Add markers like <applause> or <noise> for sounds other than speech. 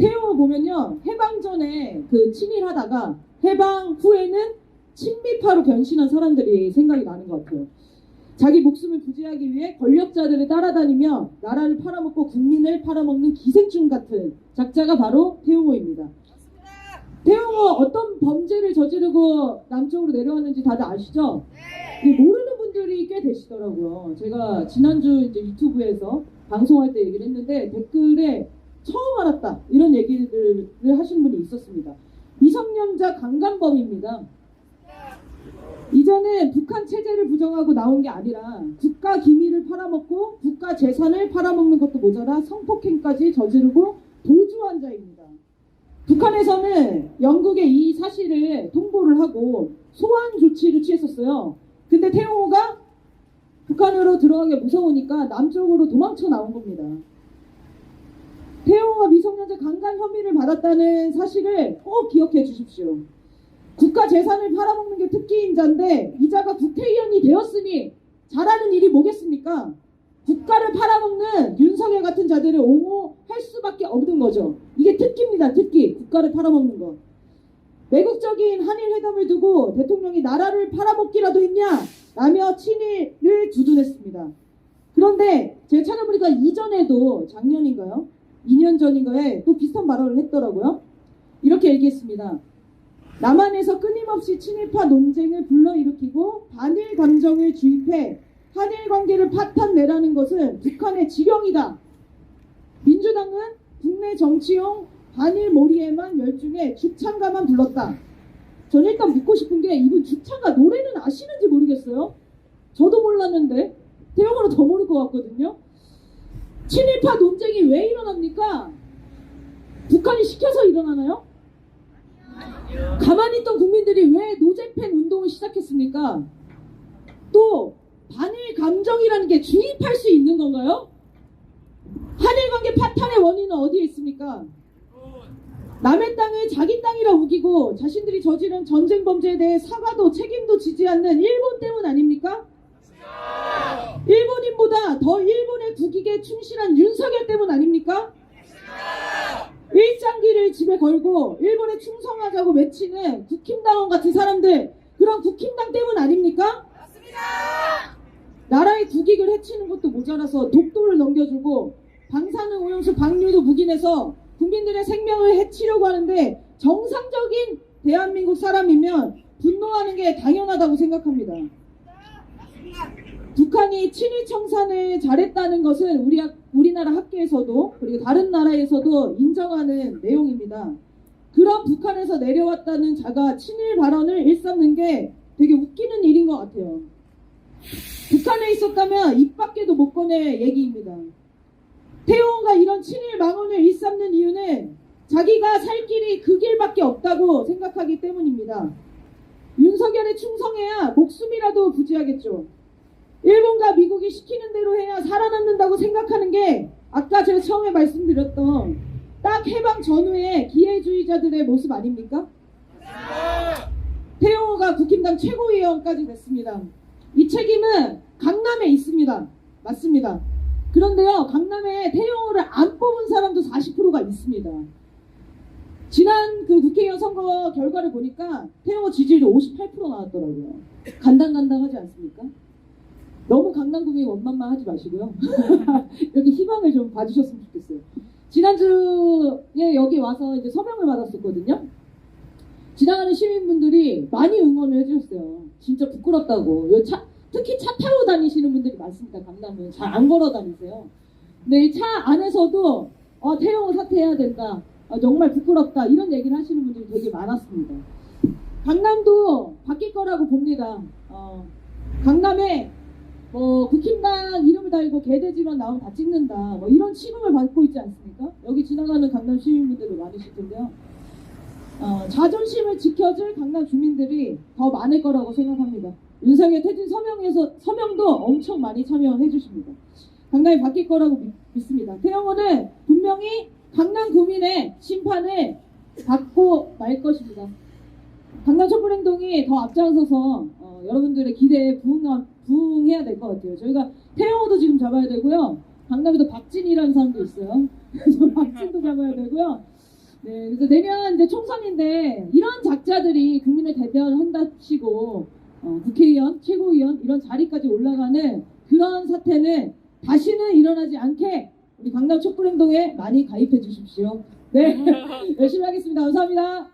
태용을 보면요. 해방 전에 그 친일하다가 해방 후에는 친미파로 변신한 사람들이 생각이 나는 것 같아요. 자기 목숨을 부지하기 위해 권력자들을 따라다니며 나라를 팔아먹고 국민을 팔아먹는 기생충 같은 작자가 바로 태용호입니다. 태용호 어떤 범죄를 저지르고 남쪽으로 내려왔는지 다들 아시죠? 근데 모르는 분들이 꽤 되시더라고요. 제가 지난주 이제 유튜브에서 방송할 때 얘기를 했는데 댓글에 처음 알았다 이런 얘기들을 하시는 분이 있었습니다. 미성년자 강간범입니다. 이전에 북한 체제를 부정하고 나온 게 아니라 국가 기밀을 팔아먹고 국가 재산을 팔아먹는 것도 모자라 성폭행까지 저지르고 도주한 자입니다. 북한에서는 영국에 이 사실을 통보를 하고 소환 조치를 취했었어요. 근데 태용호가 북한으로 들어가기 무서우니까 남쪽으로 도망쳐 나온 겁니다. 태용호가 미성년자 강간 혐의를 받았다는 사실을 꼭 기억해 주십시오. 국가 재산을 팔아먹는 게 특기인 자인데 이자가 국회의원이 되었으니 잘하는 일이 뭐겠습니까? 국가를 팔아먹는 윤석열 같은 자들을 옹호할 수밖에 없는 거죠. 이게 특기입니다. 특기. 국가를 팔아먹는 거. 매국적인 한일 회담을 두고 대통령이 나라를 팔아먹기라도 했냐? 라며 친일을 두둔했습니다. 그런데 제가 찾아보니까 이전에도 작년인가요? 2년 전인가에 또 비슷한 발언을 했더라고요. 이렇게 얘기했습니다. 남한에서 끊임없이 친일파 논쟁을 불러일으키고 반일 감정을 주입해 한일 관계를 파탄내라는 것은 북한의 지령이다. 민주당은 국내 정치용 반일 몰이에만 열중해 죽창가만 불렀다. 저는 일단 묻고 싶은 게 이분 죽창가 노래는 아시는지 모르겠어요. 저도 몰랐는데 대형으로 더 모를 것 같거든요. 친일파 논쟁이 왜 일어납니까? 북한이 시켜서 일어나나요? 가만히 있던 국민들이 왜 노잼팬 운동을 시작했습니까? 또 반일 감정이라는 게 주입할 수 있는 건가요? 한일 관계 파탄의 원인은 어디에 있습니까? 남의 땅을 자기 땅이라 우기고 자신들이 저지른 전쟁 범죄에 대해 사과도 책임도 지지 않는 일본 때문 아닙니까? 더 일본의 국익에 충실한 윤석열 때문 아닙니까? 일장기를 집에 걸고 일본에 충성하자고 외치는 국힘당원 같은 사람들 그런 국힘당 때문 아닙니까? 나라의 국익을 해치는 것도 모자라서 독도를 넘겨주고 방사능 오염수 방류도 묵인해서 국민들의 생명을 해치려고 하는데 정상적인 대한민국 사람이면 분노하는 게 당연하다고 생각합니다. 북한이 친일 청산을 잘했다는 것은 우리 학- 우리나라 학계에서도 그리고 다른 나라에서도 인정하는 내용입니다. 그런 북한에서 내려왔다는 자가 친일 발언을 일삼는 게 되게 웃기는 일인 것 같아요. 북한에 있었다면 입 밖에도 못 꺼낼 얘기입니다. 태용호가 이런 친일 망언을 일삼는 이유는 자기가 살 길이 그 길밖에 없다고 생각하기 때문입니다. 윤석열에 충성해야 목숨이라도 부지하겠죠. 일본과 미국이 시키는 대로 해야 살아남는다고 생각하는 게 아까 제가 처음에 말씀드렸던 딱 해방 전후의 기회주의자들의 모습 아닙니까? 태용호가 국힘당 최고위원까지 됐습니다. 이 책임은 강남에 있습니다. 맞습니다. 그런데요, 강남에 태용호를 안 뽑은 사람도 40%가 있습니다. 지난 그 국회의원 선거 결과를 보니까 태용호 지지율이 58% 나왔더라고요. 간당간당하지 않습니까? 너무 강남구민 원만만 하지 마시고요. <laughs> 여기 희망을 좀 봐주셨으면 좋겠어요. 지난주에 여기 와서 이제 서명을 받았었거든요. 지나가는 시민분들이 많이 응원을 해주셨어요. 진짜 부끄럽다고. 요 차, 특히 차 타고 다니시는 분들이 많습니다. 강남은 잘 안 걸어 다니세요. 근데 이 차 안에서도 어, 태영호 사퇴해야 된다. 어, 정말 부끄럽다. 이런 얘기를 하시는 분들이 되게 많았습니다. 강남도 바뀔 거라고 봅니다. 어, 강남에 뭐 국힘당 이름을 달고 개돼지만 나오면 다 찍는다. 뭐 이런 취급을 받고 있지 않습니까? 여기 지나가는 강남 시민분들도 많으실 텐데요. 어, 자존심을 지켜줄 강남 주민들이 더 많을 거라고 생각합니다. 윤석열 퇴진 서명에서 서명도 엄청 많이 참여해 주십니다. 강남이 바뀔 거라고 믿, 믿습니다. 태영호는 분명히 강남 구민의 심판을 받고 말 것입니다. 강남 촛불 행동이 더 앞장서서 어, 여러분들의 기대에 부응하, 부응해야 될 것 같아요. 저희가 태영호도 지금 잡아야 되고요. 강남에도 박진이라는 사람도 있어요. <laughs> 그래서 박진도 잡아야 되고요. 네, 그래서 내년 이제 총선인데 이런 작자들이 국민을 대변한다시고 어, 국회의원, 최고위원 이런 자리까지 올라가는 그런 사태는 다시는 일어나지 않게 우리 강남 촛불행동에 많이 가입해 주십시오. 네, <laughs> 열심히 하겠습니다. 감사합니다.